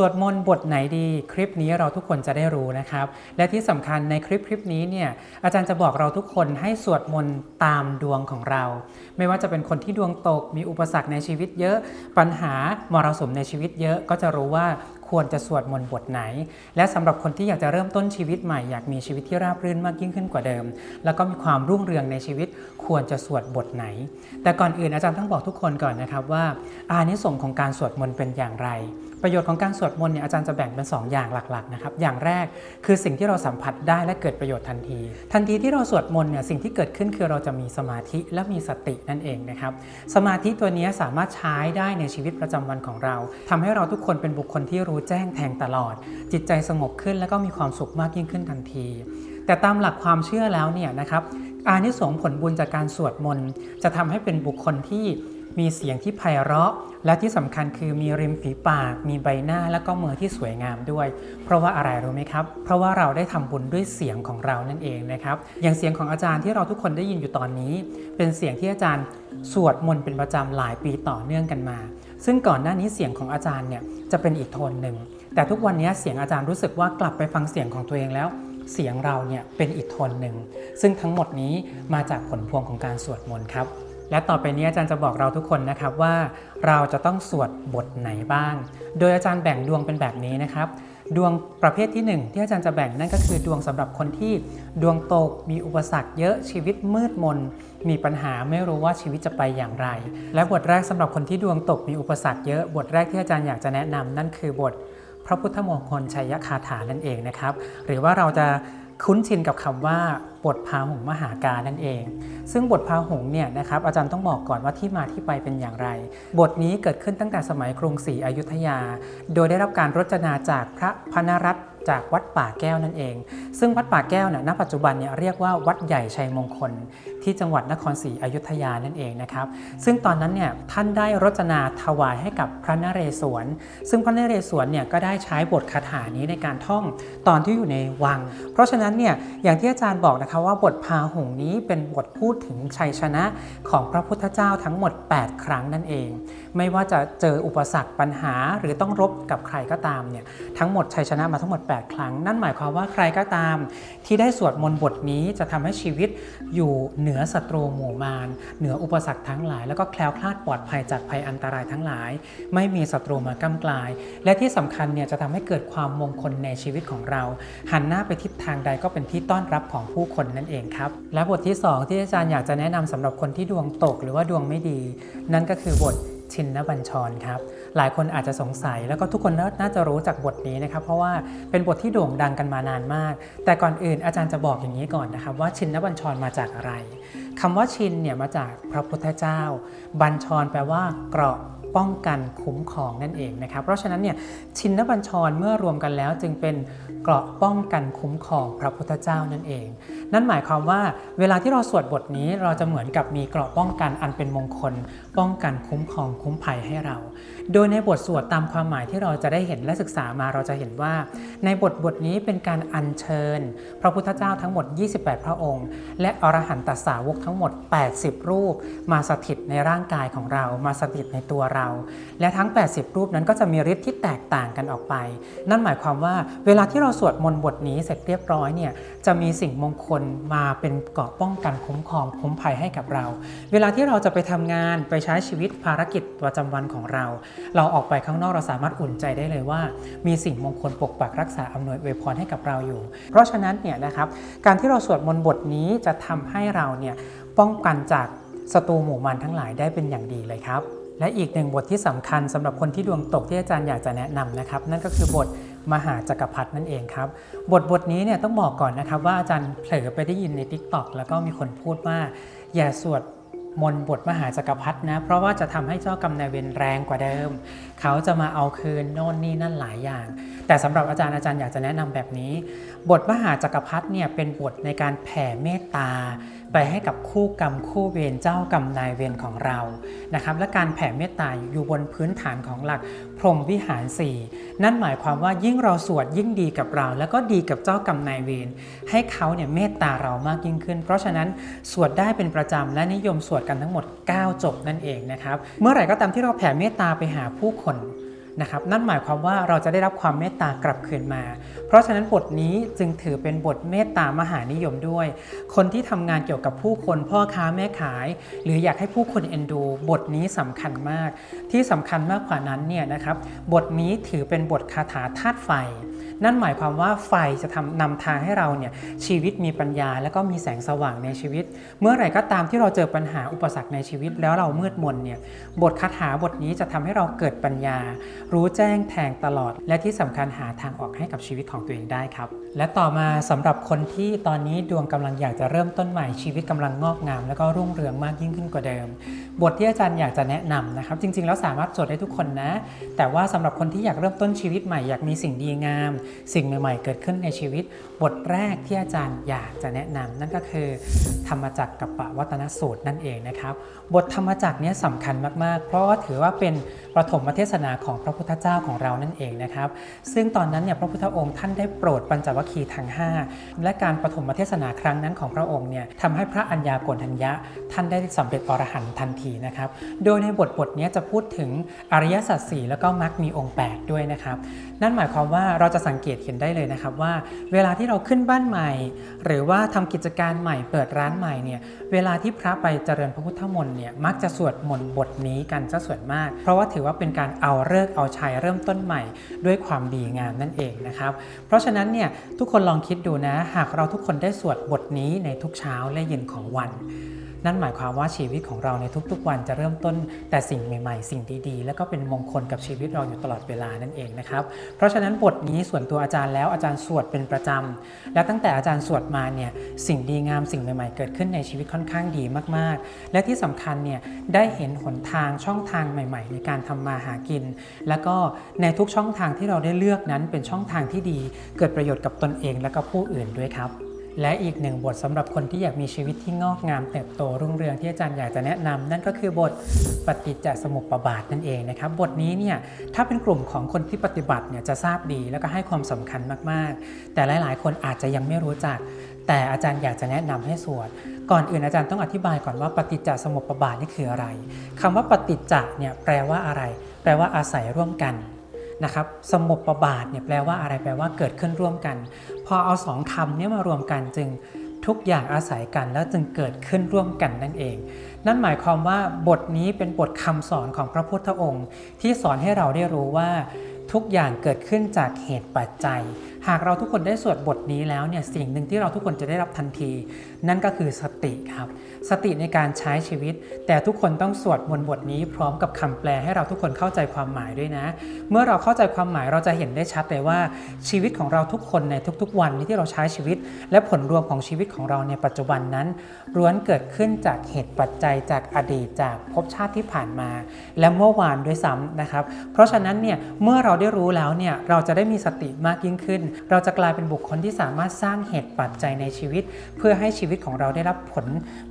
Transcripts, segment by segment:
สวดมนต์บทไหนดีคลิปนี้เราทุกคนจะได้รู้นะครับ และที่สำคัญในคลิปคลิปนี้เนี่ยอาจารย์จะบอกเราทุกคนให้สวดมนต์ตามดวงของเรา ไม่ว่าจะเป็นคนที่ดวงตกมีอุปสรรคในชีวิตเยอะ ปัญหามรสุมในชีวิตเยอะก็จะรู้ว่าควรจะสวดมนต์บทไหน และสำหรับคนที่อยากจะเริ่มต้นชีวิตใหม่อยากมีชีวิตที่ราบรื่นมากยิ่งขึ้นกว่าเดิม แล้วก็มีความรุ่งเรืองในชีวิตควรจะสวดบทไหน แต่ก่อนอื่นอาจารย์ต้องบอกทุกคนก่อนนะครับว่าอานิสงส์ของการสวดมนต์เป็นอย่างไร ประโยชน์ของการสวดมนต์เนี่ยอาจารย์จะแบ่งเป็น 2 อย่างหลักๆนะครับอย่างแรกคือสิ่งที่เราสัมผัสได้และเกิดประโยชน์ทันที ทันทีที่เราสวดมนต์เนี่ยสิ่งที่เกิดขึ้นคือเราจะมีสมาธิและมีสตินั่นเองนะครับสมาธิตัวนี้สามารถใช้ได้ในชีวิตประจำวันของเราทำให้เราทุกคนเป็นบุคคลที่รู้แจ้งแทงตลอด จิตใจสงบขึ้นและก็มีความสุขมากยิ่งขึ้นทันที แต่ตามหลักความเชื่อแล้วเนี่ยนะครับอานิสงส์ผลบุญจากการสวดมนต์จะทำให้เป็นบุคคลที่ มีเสียงที่ไพเราะ และที่สำคัญคือมีริมฝีปาก มีใบหน้าและก็มือที่สวยงามด้วย เพราะว่าอะไรรู้ไหมครับ เพราะว่าเราได้ทำบุญด้วยเสียงของเรานั่นเองนะครับ อย่างเสียงของอาจารย์ที่เราทุกคนได้ยินอยู่ตอนนี้ เป็นเสียงที่อาจารย์สวดมนต์เป็นประจำหลายปีต่อเนื่องกันมา ซึ่งก่อนหน้านี้เสียงของอาจารย์เนี่ยจะเป็นอีกโทนหนึ่ง แต่ทุกวันนี้เสียงอาจารย์รู้สึกว่ากลับไปฟังเสียงของตัวเองแล้วเสียงเราเนี่ยเป็นอีกโทนหนึ่ง ซึ่งทั้งหมดนี้มาจากผลพวงของการสวดมนต์ครับ และต่อไปนี้อาจารย์จะบอกเราทุกคนนะครับว่าเราจะต้องสวดบทไหนบ้าง โดยอาจารย์แบ่งดวงเป็นแบบนี้นะครับ ดวงประเภทที่หนึ่งที่อาจารย์จะแบ่งนั่นก็คือดวงสำหรับคนที่ดวงตกมีอุปสรรคเยอะชีวิตมืดมน มีปัญหาไม่รู้ว่าชีวิตจะไปอย่างไร และบทแรกสำหรับคนที่ดวงตกมีอุปสรรคเยอะบทแรกที่อาจารย์อยากจะแนะนำนั่นคือบทพระพุทธมงคลชัยคาถานั่นเองนะครับ หรือว่าเราจะ คุ้นชินกับคำว่าบทพาหงส์มหาการนั่นเอง ซึ่งบทพาหงส์เนี่ยนะครับอาจารย์ต้องบอกก่อนว่าที่มาที่ไปเป็นอย่างไร บทนี้เกิดขึ้นตั้งแต่สมัยกรุงศรีอยุธยา โดยได้รับการรจนาจากพระพนรัตน์จากวัดป่าแก้วนั่นเอง ซึ่งวัดป่าแก้วเนี่ยณปัจจุบันเนี่ยเรียกว่าวัดใหญ่ชัยมงคลที่จังหวัดนครศรีอยุธยานั่นเองนะครับ ซึ่งตอนนั้นเนี่ยท่านได้รจนาถวายให้กับพระนเรศวร ซึ่งพระนเรศวรเนี่ยก็ได้ใช้บทคาถานี้ในการท่องตอนที่อยู่ในวัง เพราะฉะนั้นเนี่ยอย่างที่อาจารย์บอกนะคะว่าบทพาหงส์นี้เป็นบทพูดถึงชัยชนะของพระพุทธเจ้าทั้งหมด 8 ครั้งนั่นเอง ไม่ว่าจะเจออุปสรรคปัญหาหรือต้องรบกับใครก็ตามเนี่ยทั้งหมดชัยชนะมาทั้งหมด 8 ครั้ง นั่นหมายความว่าใครก็ตาม ที่ได้สวดมนต์บทนี้จะทำให้ชีวิตอยู่เหนือศัตรูหมู่มาร เหนืออุปสรรคทั้งหลาย แล้วก็แคล้วคลาดปลอดภัยจากภัยอันตรายทั้งหลาย ไม่มีศัตรูมากำกลาย และที่สำคัญเนี่ยจะทำให้เกิดความมงคลในชีวิตของเรา หันหน้าไปทิศทางใดก็เป็นที่ต้อนรับของผู้คนนั่นเองครับ และบทที่ 2 ที่อาจารย์อยากจะแนะนำสำหรับคนที่ดวงตกหรือว่าดวงไม่ดี นั่นก็คือบท ชินนบัญชรครับ หลายคนอาจจะสงสัยแล้วก็ทุกคนน่าจะรู้จากบทนี้นะครับ เพราะว่าเป็นบทที่โด่งดังกันมานานมาก แต่ก่อนอื่นอาจารย์จะบอกอย่างนี้ก่อนนะครับ ว่าชินนบัญชรมาจากอะไรคำว่าชินเนี่ยมาจากพระพุทธเจ้า บัญชรแปลว่าเกราะ ป้องกันคุ้มครองนั่นเองนะครับ เพราะฉะนั้นเนี่ยชินนบัญชรเมื่อรวมกันแล้วจึงเป็นเกราะป้องกันคุ้มครองพระพุทธเจ้านั่นเอง นั่นหมายความว่าเวลาที่เราสวดบทนี้เราจะเหมือนกับมีเกราะป้องกันอันเป็นมงคล ป้องกันคุ้มครองคุ้มภัยให้เรา โดยในบทสวดตามความหมายที่เราจะได้เห็นและศึกษามาเราจะเห็นว่า ในบทบทนี้เป็นการอัญเชิญ พระพุทธเจ้าทั้งหมด 28 พระองค์ และอรหันตสาวกทั้งหมด 80 รูป มาสถิตในร่างกายของเรามาสถิตในตัวเราและทั้ง 80 รูปนั้นก็จะมีฤทธิ์ที่แตกต่างกันออกไป นั่นหมายความว่าเวลาที่เราสวดมนต์บทนี้เสร็จเรียบร้อยเนี่ยจะมีสิ่งมงคลมาเป็นเกราะป้องกันคุ้มครองคุ้มภัยให้กับเรา เวลาที่เราจะไปทำงานไปใช้ชีวิตภารกิจประจำวันของเรา เราออกไปข้างนอกเราสามารถอุ่นใจได้เลยว่า มีสิ่งมงคลปกปักรักษาอำนวยอวยพรให้กับเราอยู่ เพราะฉะนั้นเนี่ยนะครับการที่เราสวดมนต์บทนี้จะทำให้เราเนี่ยป้องกันจากศัตรูหมู่มารทั้งหลายได้เป็นอย่างดีเลยครับ และอีกหนึ่งบทที่สำคัญสำหรับคนที่ดวงตกที่อาจารย์อยากจะแนะนำนะครับ นั่นก็คือบทมหาจักรพรรดินั่นเองครับ บทบทนี้เนี่ยต้องบอกก่อนนะครับว่าอาจารย์เผลอไปได้ยินใน t ิ k t o k แล้วก็มีคนพูดว่า อย่าสวดมนต์บทมหาจักรพรรดินะ เพราะว่าจะทำให้เจ้ากรรมนายเวรแรงกว่าเดิม เขาจะมาเอาคืนโน่นนี่นั่นหลายอย่าง แต่สำหรับอาจารย์อาจารย์อยากจะแนะนำแบบนี้ บทมหาจักรพรรดิเนี่ยเป็นบทในการแผ่เมตตา ไปให้กับคู่กรรมคู่เวรเจ้ากรรมนายเวรของเรานะครับและการแผ่เมตตาอยู่บนพื้นฐานของหลักพรหมวิหารสี่นั่นหมายความว่ายิ่งเราสวดยิ่งดีกับเรา แล้วก็ดีกับเจ้ากรรมนายเวรให้เขาเนี่ยเมตตาเรามากยิ่งขึ้น เพราะฉะนั้นสวดได้เป็นประจำและนิยมสวดกันทั้งหมด 9 จบนั่นเองนะครับเมื่อไหร่ก็ตามที่เราแผ่เมตตาไปหาผู้คน นะครับนั่นหมายความว่าเราจะได้รับความเมตตากลับคืนมา เพราะฉะนั้นบทนี้จึงถือเป็นบทเมตตามหานิยมด้วย คนที่ทำงานเกี่ยวกับผู้คนพ่อค้าแม่ขาย หรืออยากให้ผู้คนเอ็นดู บทนี้สำคัญมาก ที่สำคัญมากกว่านั้นเนี่ยนะครับบทนี้ถือเป็นบทคาถาธาตุไฟ นั่นหมายความว่าไฟจะทำนำทางให้เราเนี่ยชีวิตมีปัญญา และก็มีแสงสว่างในชีวิต เมื่อไหร่ก็ตามที่เราเจอปัญหาอุปสรรคในชีวิตแล้วเรามืดมนเนี่ยบทคาถาบทนี้จะทำให้เราเกิดปัญญารู้แจ้งแทงตลอด และที่สำคัญหาทางออกให้กับชีวิตของตัวเองได้ครับ และต่อมาสำหรับคนที่ตอนนี้ดวงกำลังอยากจะเริ่มต้นใหม่ชีวิตกำลังงอกงาม แล้วก็รุ่งเรืองมากยิ่งขึ้นกว่าเดิม บทที่อาจารย์อยากจะแนะนำนะครับ จริง ๆ แล้วสามารถจดได้ทุกคนนะ แต่ว่าสำหรับคนที่อยากเริ่มต้นชีวิตใหม่อยากมีสิ่งดีงาม สิ่งใหม่ ๆ เกิดขึ้นในชีวิต บทแรกที่อาจารย์อยากจะแนะนำนั่นก็คือธรรมจักรกับปวัตนสูตรนั่นเองนะครับบทธรรมจักรนี้สำคัญมากๆ เพราะว่าถือว่าเป็น ประถมเทศนาของพระพุทธเจ้าของเรานั่นเองนะครับ ซึ่งตอนนั้นเนี่ยพระพุทธองค์ท่านได้โปรดปัญจวัคคีย์ทั้ง 5 และการประถมเทศนาครั้งนั้นของพระองค์เนี่ยทำให้พระอัญญาโกณทัญญะ ท่านได้สำเร็จอรหันต์ทันทีนะครับ โดยในบทบทนี้จะพูดถึงอริยสัจสี่แล้วก็มรรคมีองค์ 8 ด้วยนะครับ นั่นหมายความว่าเราจะสังเกตเห็นได้เลยนะครับว่า เวลาที่เราขึ้นบ้านใหม่ หรือว่าทำกิจการใหม่เปิดร้านใหม่เนี่ยเวลาที่พระไปเจริญพระพุทธมนต์เนี่ยมักจะสวดมนต์บทนี้กันซะส่วนมาก เพราะว่าถือว่าเป็นการเอาเลิกเอาชัยเริ่มต้นใหม่ ด้วยความดีงามนั่นเองนะครับเพราะฉะนั้นเนี่ยทุกคนลองคิดดูนะ หากเราทุกคนได้สวดบทนี้ในทุกเช้าและเย็นของวัน นั่นหมายความว่าชีวิตของเราในทุกๆ วันจะเริ่มต้นแต่สิ่งใหม่ๆ สิ่งดีๆ แล้วก็เป็นมงคลกับชีวิตเราอยู่ตลอดเวลานั่นเองนะครับ เพราะฉะนั้นบทนี้ส่วนตัวอาจารย์แล้วอาจารย์สวดเป็นประจำ และตั้งแต่อาจารย์สวดมาเนี่ยสิ่งดีงามสิ่งใหม่ๆ เกิดขึ้นในชีวิตค่อนข้างดีมากๆ และที่สำคัญเนี่ยได้เห็นหนทางช่องทางใหม่ ๆ ในการทำมาหากิน แล้วก็ในทุกช่องทางที่เราได้เลือกนั้นเป็นช่องทางที่ดี เกิดประโยชน์กับตนเองและก็ผู้อื่นด้วยครับ และอีกหนึ่งบทสำหรับคนที่อยากมีชีวิตที่งอกงามเติบโตรุ่งเรืองที่อาจารย์อยากจะแนะนำนั่นก็คือบทปฏิจจสมุปบาทนั่นเองนะครับบทนี้เนี่ยถ้าเป็นกลุ่มของคนที่ปฏิบัติเนี่ยจะทราบดีแล้วก็ให้ความสำคัญมากๆ แต่หลาย ๆ คนอาจจะยังไม่รู้จัก แต่อาจารย์อยากจะแนะนำให้สวดก่อนอื่นอาจารย์ต้องอธิบายก่อนว่าปฏิจจสมุปบาทนี่คืออะไรคำว่าปฏิจจเนี่ยแปลว่าอะไร แปลว่าอาศัยร่วมกันนะครับสมุปบาทเนี่ยแปลว่าอะไรแปลว่าเกิดขึ้นร่วมกัน พอเอาสองคำนี้มารวมกันจึงทุกอย่างอาศัยกันแล้วจึงเกิดขึ้นร่วมกันนั่นเอง นั่นหมายความว่าบทนี้เป็นบทคำสอนของพระพุทธองค์ ที่สอนให้เราได้รู้ว่าทุกอย่างเกิดขึ้นจากเหตุปัจจัย หากเราทุกคนได้สวดบทนี้แล้วเนี่ยสิ่งหนึ่งที่เราทุกคนจะได้รับทันทีนั่นก็คือสติครับ สติในการใช้ชีวิต แต่ทุกคนต้องสวดมนต์บทนี้พร้อมกับคำแปลให้เราทุกคนเข้าใจความหมายด้วยนะ เมื่อเราเข้าใจความหมายเราจะเห็นได้ชัดเลยว่าชีวิตของเราทุกคนในทุก ๆ วันที่เราใช้ชีวิต และผลรวมของชีวิตของเราในปัจจุบันนั้นล้วนเกิดขึ้นจากเหตุปัจจัยจากอดีตจากภพชาติที่ผ่านมา และเมื่อวานด้วยซ้ำนะครับ เพราะฉะนั้นเนี่ยเมื่อเราได้รู้แล้วเนี่ยเราจะได้มีสติมากยิ่งขึ้น เราจะกลายเป็นบุคคลที่สามารถสร้างเหตุปัจจัยในชีวิต เพื่อให้ชีวิตของเราได้รับผล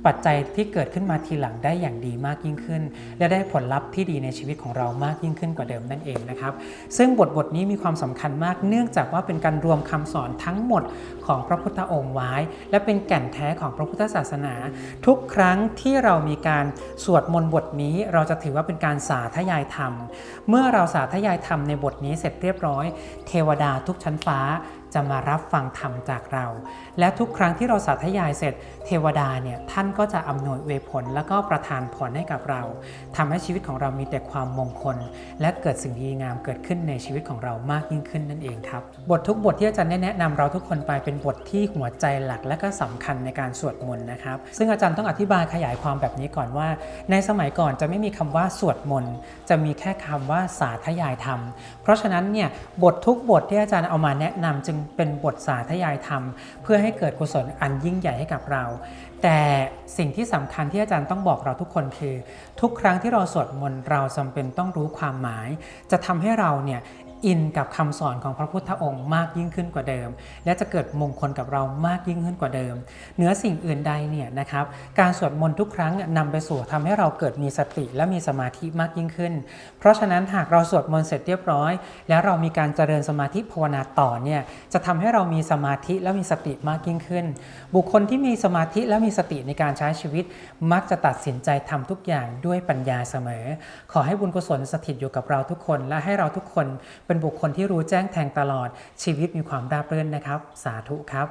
ปัจจัยที่เกิดขึ้นมาทีหลังได้อย่างดีมากยิ่งขึ้น และได้ผลลัพธ์ที่ดีในชีวิตของเรามากยิ่งขึ้นกว่าเดิมนั่นเองนะครับ ซึ่งบทบทนี้มีความสำคัญมากเนื่องจากว่าเป็นการรวมคำสอนทั้งหมดของพระพุทธองค์ไว้ และเป็นแก่นแท้ของพระพุทธศาสนา ทุกครั้งที่เรามีการสวดมนต์บทนี้เราจะถือว่าเป็นการสาธยายธรรม เมื่อเราสาธยายธรรมในบทนี้เสร็จเรียบร้อย เทวดาทุกชั้นฟ้า จะมารับฟังธรรมจากเรา และทุกครั้งที่เราสาธยายเสร็จ เทวดาเนี่ยท่านก็จะอำนวยเวผล แล้วก็ประทานพรให้กับเราทำให้ชีวิตของเรามีแต่ความมงคล และเกิดสิ่งดีงามเกิดขึ้นในชีวิตของเรามากยิ่งขึ้นนั่นเองครับ บททุกบทที่อาจารย์แนะนำเราทุกคนไปเป็นบทที่หัวใจหลักและก็สำคัญในการสวดมนต์นะครับ ซึ่งอาจารย์ต้องอธิบายขยายความแบบนี้ก่อนว่า ในสมัยก่อนจะไม่มีคำว่าสวดมนต์จะมีแค่คำว่าสาธยายธรรม เพราะฉะนั้นเนี่ยบททุกบทที่อาจารย์เอามาแนะนำจึงเป็นบทสาธยายธรรม เพื่อให้เกิดกุศลอันยิ่งใหญ่ให้กับเรา แต่สิ่งที่สำคัญที่อาจารย์ต้องบอกเราทุกคนคือ ทุกครั้งที่เราสวดมนต์เราจำเป็นต้องรู้ความหมาย จะทำให้เราเนี่ยอินกับคำสอนของพระพุทธองค์มากยิ่งขึ้นกว่าเดิม และจะเกิดมงคลกับเรามากยิ่งขึ้นกว่าเดิม เหนือสิ่งอื่นใดเนี่ยนะครับการสวดมนต์ทุกครั้งนี่ยนำไปสู่ทำให้เราเกิดมีสติและมีสมาธิมากยิ่งขึ้น เพราะฉะนั้นหากเราสวดมนต์เสร็จเรียบร้อย แล้วเรามีการเจริญสมาธิภาวนาต่อเนี่ยจะทำให้เรามีสมาธิและมีสติมากยิ่งขึ้น บุคคลที่มีสมาธิและมีสติในการใช้ชีวิต มักจะตัดสินใจทำทุกอย่างด้วยปัญญาเสมอ ขอให้บุญกุศลสถิตอยู่กับเราทุกคนและให้เราทุกคนเป็นบุคคลที่รู้แจ้งแทงตลอดชีวิตมีความราบรื่นนะครับ สาธุครับ